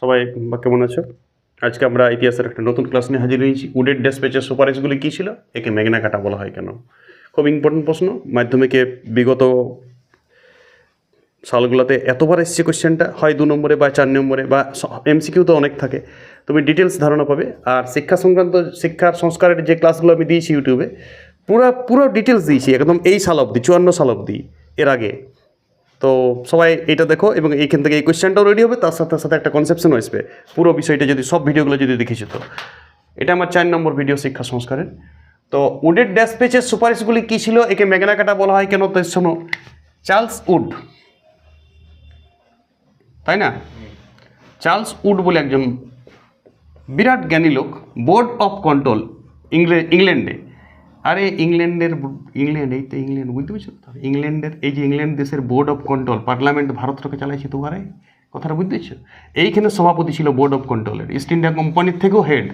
সবাই কেমন আছো? আজকে আমরা ইতিহাসের একটা নতুন ক্লাস নিয়ে হাজির হয়েছি। উডেড ডেসপেচের সুপারিশগুলি কী ছিল? একে মেঘনা কাটা বলা হয় কেন? খুব ইম্পর্টেন্ট প্রশ্ন। মাধ্যমিকে বিগত সালগুলোতে এতবার এসছে কোশ্চেনটা, হয় দু নম্বরে বা চার নম্বরে বা এমসিকিউ তো অনেক থাকে। তুমি ডিটেলস ধারণা পাবে। আর শিক্ষা সংক্রান্ত, শিক্ষার সংস্কারের যে ক্লাসগুলো আমি দিয়েছি ইউটিউবে পুরো পুরো ডিটেলস দিয়েছি, একদম এই সাল অবধি, চুয়ান্ন সাল অবধি, এর আগে। তো সবাই এটা দেখো এবং এইখান থেকে এই কোয়েশ্চেনটাও রেডি হবে, তার সাথে সাথে একটা কনসেপশনও আসবে। পুরো বিষয়টা যদি, সব ভিডিওগুলো যদি দেখেছ তো। এটা আমার চার নম্বর ভিডিও শিক্ষা সংস্কারের। তো উডের ড্যাশ পেচের সুপারিশগুলি কী ছিল? একে মেঘনা কাটা বলা হয় কেন? তো শোনো, চার্লস উড। তাই না? চার্লস উড বলে একজন বিরাট জ্ঞানী লোক বোর্ড অফ কন্ট্রোল ইংল্যান্ডে। আরে ইংল্যান্ডের ইংল্যান্ড, এই তো ইংল্যান্ড, বুঝতে পারছ? ইংল্যান্ডের, এই যে ইংল্যান্ড দেশের বোর্ড অফ কন্ট্রোল পার্লামেন্ট ভারতকে চালাইছে তো আরে কথাটা বুঝতে পারছ? এইখানে সভাপতি ছিল বোর্ড অফ কন্ট্রোলের ইস্ট ইন্ডিয়া কোম্পানির থেকেও হেড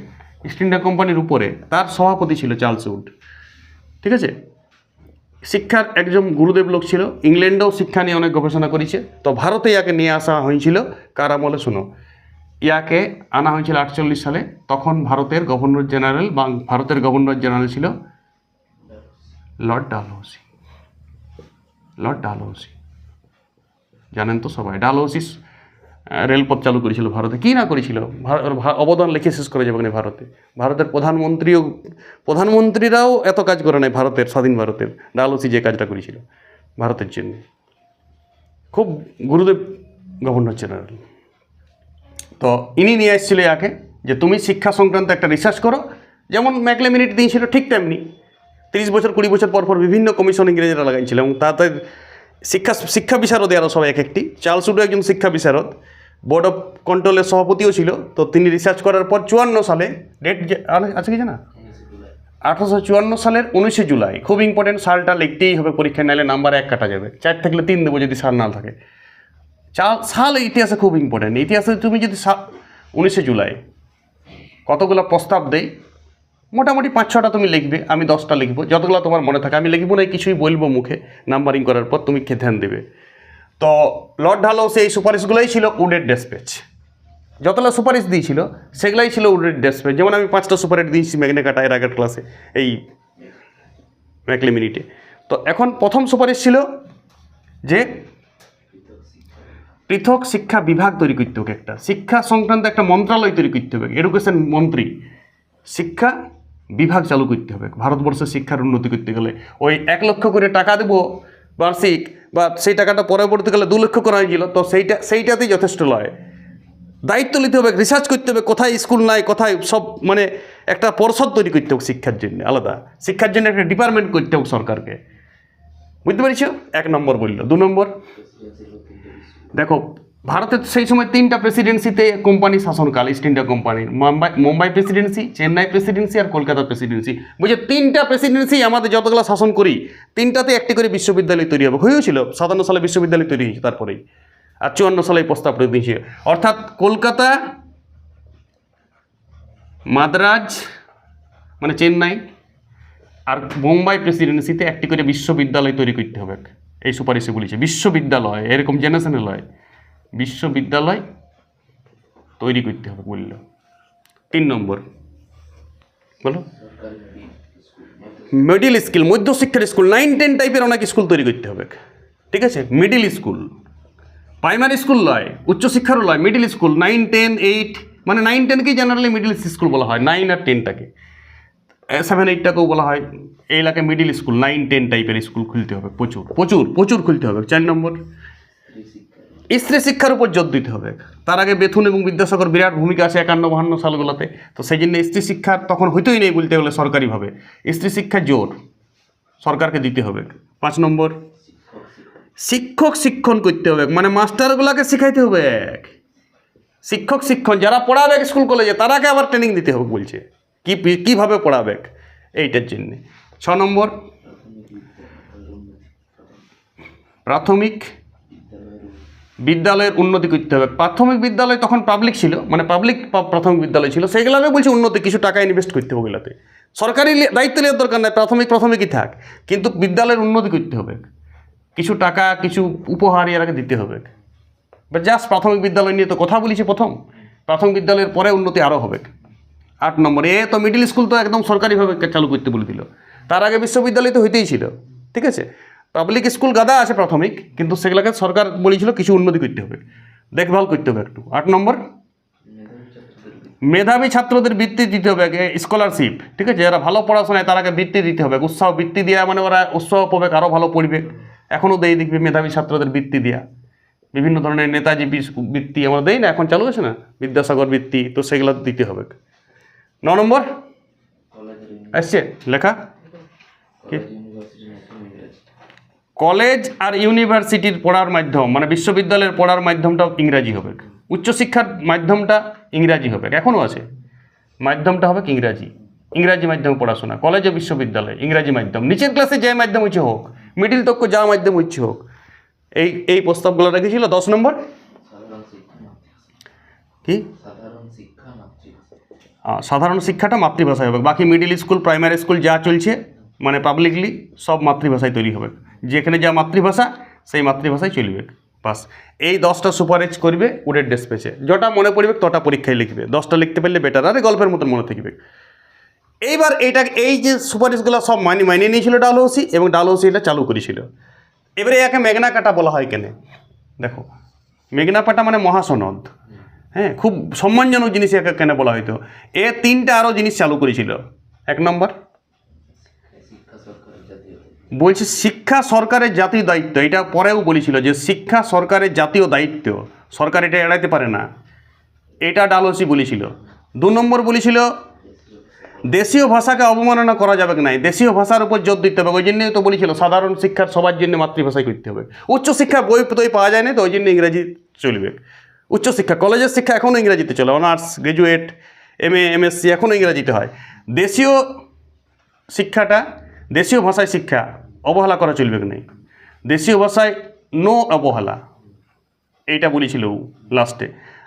ইস্ট ইন্ডিয়া কোম্পানির উপরে, তার সভাপতি ছিল চার্লস উড। ঠিক আছে? শিক্ষার একজন গুরুদেব লোক ছিল, ইংল্যান্ডেও শিক্ষা নিয়ে অনেক গবেষণা করেছে, তো ভারতে ইয়াকে নিয়ে আসা হয়েছিল কার আমলে শুনো? ইয়াকে আনা হয়েছিল আটচল্লিশ সালে, তখন ভারতের গভর্নর জেনারেল বা ভারতের গভর্নর জেনারেল ছিল লর্ড ডালহৌসি। Lord Dalhousie. জানেন তো সবাই, ডালহৌসি রেলপথ চালু করেছিল ভারতে। কী না করেছিল? অবদান লিখে শেষ করে যাবে ভারতে। ভারতের প্রধানমন্ত্রীও, প্রধানমন্ত্রীরাও এত কাজ করে নাই ভারতের, স্বাধীন ভারতের। ডালহৌসি যে কাজটা করেছিল ভারতের জন্য। খুব গুরুদেব গভর্নর জেনারেল। তো ইনি নিয়ে এসেছিল ইয়াকে যে তুমি শিক্ষা সংক্রান্ত একটা রিসার্চ করো। যেমন ম্যাকলে মিনিট দিয়েছিল ঠিক তেমনি। তিরিশ বছর, কুড়ি বছর পর পর বিভিন্ন কমিশন ইংরেজিরা লাগাইছিল এবং তাদের শিক্ষা শিক্ষা বিশারদ আরও সবাই এক একটি। চার্লস উডও একজন শিক্ষা বিশারদ বোর্ড অফ কন্ট্রোলের সভাপতিও ছিল। তো তিনি রিসার্চ করার পর চুয়ান্ন সালে ডেট আছে কি জানা? আঠারোশো চুয়ান্ন সালের উনিশে জুলাই। খুব ইম্পর্টেন্ট সালটা লিখতেই হবে পরীক্ষায়, নাহলে নাম্বার এক কাটা যাবে। চার থাকলে তিন দেবো যদি সাল না থাকে। চাল সাল ইতিহাসে খুব ইম্পর্টেন্ট ইতিহাসে তুমি যদি সাল উনিশে জুলাই কতগুলো প্রস্তাব দেই? মোটামুটি পাঁচ ছটা তুমি লিখবে, আমি দশটা লিখব। যতগুলো তোমার মনে থাকে, আমি লিখব না, কিছুই বলব মুখে। নাম্বারিং করার পর তুমি ধ্যান দেবে। তো লর্ড ডালহৌসি এই সুপারিশগুলোই ছিল উডের ডেসপেচ যতগুলো সুপারিশ দিয়েছিল, সেগুলাই ছিল উডের ডেসপেচ যেমন আমি পাঁচটা সুপারিশ দিয়েছি ম্যাগনে কাটা এর আগের ক্লাসে এই ম্যাকলি মিনিটে তো এখন প্রথম সুপারিশ ছিল যে পৃথক শিক্ষা বিভাগ তৈরি করতে হবে একটা। শিক্ষা সংক্রান্ত একটা মন্ত্রণালয় তৈরি করতে হবে। এডুকেশন মন্ত্রী, শিক্ষা বিভাগ চালু করতে হবে। ভারতবর্ষের শিক্ষার উন্নতি করতে গেলে ওই এক লক্ষ করে টাকা দেবো বার্ষিক, বা সেই টাকাটা পরবর্তীকালে দু লক্ষ করা হয়েছিল তো সেইটা, সেইটাতেই যথেষ্ট লয়। দায়িত্ব নিতে হবে রিসার্চ করতে হবে, কোথায় স্কুল নাই, কোথায় সব মানে একটা পর্ষদ তৈরি করতে হবে শিক্ষার জন্য, আলাদা। শিক্ষার জন্য একটা ডিপার্টমেন্ট করতে হবে সরকারকে। বুঝতে পেরেছ? এক নম্বর বলল। দু নম্বর? দেখো ভারতের সেই সময় তিনটা প্রেসিডেন্সিতে কোম্পানি শাসনকাল ইস্ট ইন্ডিয়া কোম্পানির মুম্বাই মুম্বাই প্রেসিডেন্সি চেন্নাই প্রেসিডেন্সি আর কলকাতা প্রেসিডেন্সি বলছে তিনটা প্রেসিডেন্সি আমাদের যতগুলো শাসন করি, তিনটাতে একটি করে বিশ্ববিদ্যালয় তৈরি হবে। হয়েছিল সাতান্ন সালে বিশ্ববিদ্যালয় তৈরি হয়েছে তারপরেই, আর চুয়ান্ন সালে প্রস্তাব দিয়েছে। অর্থাৎ কলকাতা, মাদ্রাজ মানে চেন্নাই আর মুম্বাই প্রেসিডেন্সিতে একটি করে বিশ্ববিদ্যালয় তৈরি করতে হবে। এই সুপারিশে বলেছে, বিশ্ববিদ্যালয়, এরকম জেনারেশনে লয়। বিশ্ববিদ্যালয় তৈরি করতে হবে বলল। তিন নম্বর। বলো। মিডিল স্কুল মধ্যশিক্ষার স্কুল নাইন টেন টাইপের অনেক স্কুল তৈরি করতে হবে। ঠিক আছে? মিডিল স্কুল প্রাইমারি স্কুল লয়, উচ্চশিক্ষারও লয় middle school nine ten eight মানে নাইন টেনকেই জেনারেলি মিডিল স্কুল বলা হয় নাইন আর টেনটাকে সেভেন এইটটাকেও বলা হয়। এই এলাকায় মিডিল স্কুল নাইন টেন টাইপের স্কুল খুলতে হবে, প্রচুর প্রচুর প্রচুর খুলতে হবে। চার নম্বর। স্ত্রী শিক্ষার উপর জোর দিতে হবে। তার আগে বেথুন এবং বিদ্যাসাগর বিরাট ভূমিকা আছে একান্ন, বাহান্ন সালগুলোতে। তো সেই জন্য স্ত্রী শিক্ষা তখন হইতেই নেই বলতে গেলে সরকারিভাবে। স্ত্রী শিক্ষার জোর, সরকারকে দিতে হবে। পাঁচ নম্বর, শিক্ষক শিক্ষণ করতে হবে। মানে মাস্টারগুলোকে শিখাইতে হবে শিক্ষক শিক্ষণ, যারা পড়াবে স্কুল কলেজে, তারাকে আবার ট্রেনিং দিতে হবে বলছে। কি কীভাবে পড়াবে এইটার জন্যে। ছ নম্বর, প্রাথমিক বিদ্যালয়ের উন্নতি করতে হবে। প্রাথমিক বিদ্যালয় তখন পাবলিক ছিল মানে পাবলিক প্রাথমিক বিদ্যালয় ছিল। সেগুলোকে বলছি উন্নতি, কিছু টাকা ইনভেস্ট করতে হবে ওগুলোতে। সরকারি দায়িত্ব নেওয়ার দরকার নাই, প্রাথমিক প্রাথমিকই থাক। কিন্তু বিদ্যালয়ের উন্নতি করতে হবে। কিছু টাকা, কিছু উপহার এরাকে দিতে হবে। বা জাস্ট প্রাথমিক বিদ্যালয় নিয়ে তো কথা বলেছি প্রথম। প্রাথমিক বিদ্যালয়ের পরে উন্নতি আরও হবে। আট নম্বর, এ তো মিডিল স্কুল তো একদম সরকারিভাবে চালু করতে বলে দিল। তার আগে বিশ্ববিদ্যালয় তো হইতেই ছিল। ঠিক আছে? পাবলিক স্কুল গাদা আছে প্রাথমিক কিন্তু সেগুলোকে সরকার বলেছিল কিছু উন্নতি করতে হবে। দেখভাল করতে হবে একটু। আট নম্বর মেধাবী ছাত্রদের বৃত্তি দিতে হবে স্কলারশিপ ঠিক আছে? যারা ভালো পড়াশোনায় তারাকে বৃত্তি দিতে হবে। উৎসাহ বৃত্তি দেওয়া মানে ওরা উৎসাহ পাবে আরও ভালো পড়বে। এখনও দেই দেখবে মেধাবী ছাত্রদের বৃত্তি দেওয়া বিভিন্ন ধরনের নেতাজি বৃত্তি আমরা দেই না এখন চালু আছে না? বিদ্যাসাগর বৃত্তি তো সেগুলো দিতে হবে। ন নম্বর আসছে লেখা? কলেজ আর ইউনিভার্সিটির পড়ার মাধ্যম মানে বিশ্ববিদ্যালয়ের পড়ার মাধ্যমটাও ইংরাজি হবে। উচ্চশিক্ষার মাধ্যমটা ইংরাজি হবে, এখনও আছে। মাধ্যমটা হবে ইংরাজি। ইংরাজি মাধ্যমে পড়াশোনা, কলেজ ও বিশ্ববিদ্যালয়, ইংরাজি মাধ্যম। নিচের ক্লাসে যে মাধ্যম হচ্ছে হোক মিডিল তক্ক যা মাধ্যম হচ্ছে হোক, এই এই প্রস্তাবগুলো রেখেছিল দশ নম্বর? কি? সাধারণ শিক্ষাটা মাতৃভাষায় হবে। বাকি মিডিল স্কুল প্রাইমারি স্কুল যা চলছে মানে পাবলিকলি সব মাতৃভাষায় তৈরি হবে। যেখানে যা মাতৃভাষা, সেই মাতৃভাষায় চলবে। বাস, এই দশটা সুপারিশ করবে উডের ডেসপেচে যটা মনে পড়বে, তটা পরীক্ষায় লিখবে। দশটা লিখতে পারলে বেটার, আরে গল্পের মতন মনে থাকবে। এইবার এইটা, এই যে সুপারিশগুলো সব মানি, মানিয়ে নিয়েছিল ডালহৌসি এবং ডালহৌসি এটা চালু করেছিল। এবারে একে মেঘনা কাটা বলা হয় কেন? দেখো, মেঘনা পাটা মানে মহাসনদ। হ্যাঁ খুব সম্মানজনক জিনিস একে কেন বলা হয়তো এ তিনটা আরও জিনিস চালু করেছিল। এক নম্বর বলছে শিক্ষা সরকারের জাতীয় দায়িত্ব। এটা পরেও বলেছিল যে শিক্ষা সরকারের জাতীয় দায়িত্ব। সরকার এটা এড়াইতে পারে না। এটা ডালহৌসি বলেছিল। দু নম্বর বলেছিল, দেশীয় ভাষাকে অবমাননা করা যাবে না দেশীয় ভাষার উপর জোর দিতে হবে। ওই জন্যই তো বলেছিল, সাধারণ শিক্ষার সবার জন্য মাতৃভাষায় করতে হবে। উচ্চশিক্ষা বই তো পাওয়া যায় না, তো ওই জন্য ইংরাজি চলবে। উচ্চশিক্ষা, কলেজের শিক্ষা এখনও ইংরাজিতে চলে। Honours graduate M A MSc এখনও ইংরাজিতে হয়। দেশীয় শিক্ষাটা দেশীয় ভাষায় শিক্ষা, অবহেলা করা চলবে না দেশীয় ভাষায় নো অবহেলা, এইটা বলেছিল লাস্টে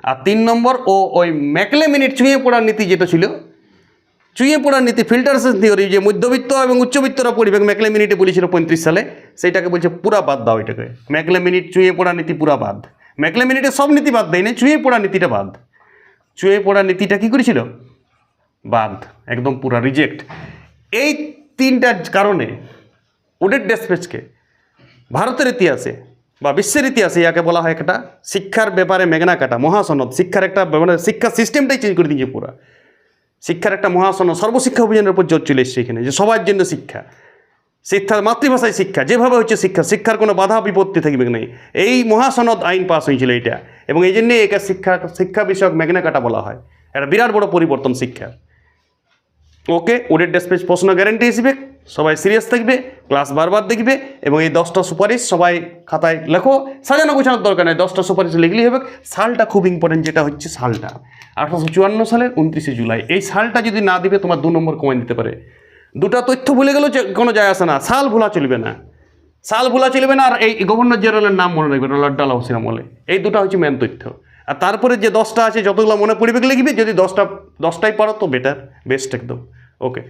আর তিন নম্বর, ও ওই ম্যাকলে মিনিট চুঁয়ে পড়ার নীতি যেটা ছিল চুঁয়ে পড়ার নীতি ফিল্টারসেস থিওরি যে মধ্যবিত্ত এবং উচ্চবিত্তরা পড়বে, ম্যাকলে মিনিটে বলেছিল পঁয়ত্রিশ সালে, সেইটাকে বলছে পুরা বাদ দাও এটাকে। ম্যাকলে মিনিট চুঁয়ে পড়ার নীতি পুরা বাদ। ম্যাকলে মিনিটে সব নীতি বাদ দেয় না চুঁয়ে পড়ার নীতিটা বাদ। চুঁয়ে পড়ার নীতিটা কী করেছিল? বাদ, একদম পুরা রিজেক্ট এই তিনটা কারণে উডের ডেসপেচকে ভারতের ইতিহাসে বা বিশ্বের ইতিহাসে ইয়াকে বলা হয় একটা শিক্ষার ব্যাপারে মেঘনা কাটা, মহাসনদ। শিক্ষার একটা মানে শিক্ষা সিস্টেমটাই চেঞ্জ করে দিয়েছে পুরা। শিক্ষার একটা মহাসনদ, সর্বশিক্ষা অভিযানের উপর জোর চলে এসছে এখানে, যে সবার জন্য শিক্ষা। শিক্ষা মাতৃভাষায় শিক্ষা, যেভাবে হচ্ছে শিক্ষা, শিক্ষার কোনো বাধা বিপত্তি থাকবে না এই মহাসনদ আইন পাস হয়েছিল এটা। এবং এই জন্যই একে শিক্ষা শিক্ষা বিষয়ক মেঘনা কাটা বলা হয়। একটা বিরাট বড় পরিবর্তন শিক্ষার। ওকে ওডের ডেসপেজ প্রশ্ন গ্যারেন্টি হিসেবে সবাই সিরিয়াস থাকবে ক্লাস বারবার দেখবে এবং এই দশটা সুপারিশ সবাই খাতায় লেখো। সাজানো গোছানোর দরকার নেই, দশটা সুপারিশ লিখলেই হবে। সালটা খুব ইম্পর্টেন্ট যেটা হচ্ছে সালটা। আঠারোশো চুয়ান্ন সালের উনত্রিশে জুলাই। এই সালটা যদি না দিবে, তোমার দু নম্বর কমাই দিতে পারে। দুটা তথ্য ভুলে গেলেও কোনো যায় আসে না। সাল ভুলা চলবে না। সাল ভুলা চলবে না আর এই গভর্নর জেনারেলের নাম মনে রাখবে লর্ড ডালহৌসির আমলে। এই দুটো হচ্ছে মেন তথ্য। আর তারপরে যে দশটা আছে, যতগুলো মনে পড়বে, লিখবে। যদি দশটা, দশটাই পারো, তো বেটার বেস্ট একদম। ওকে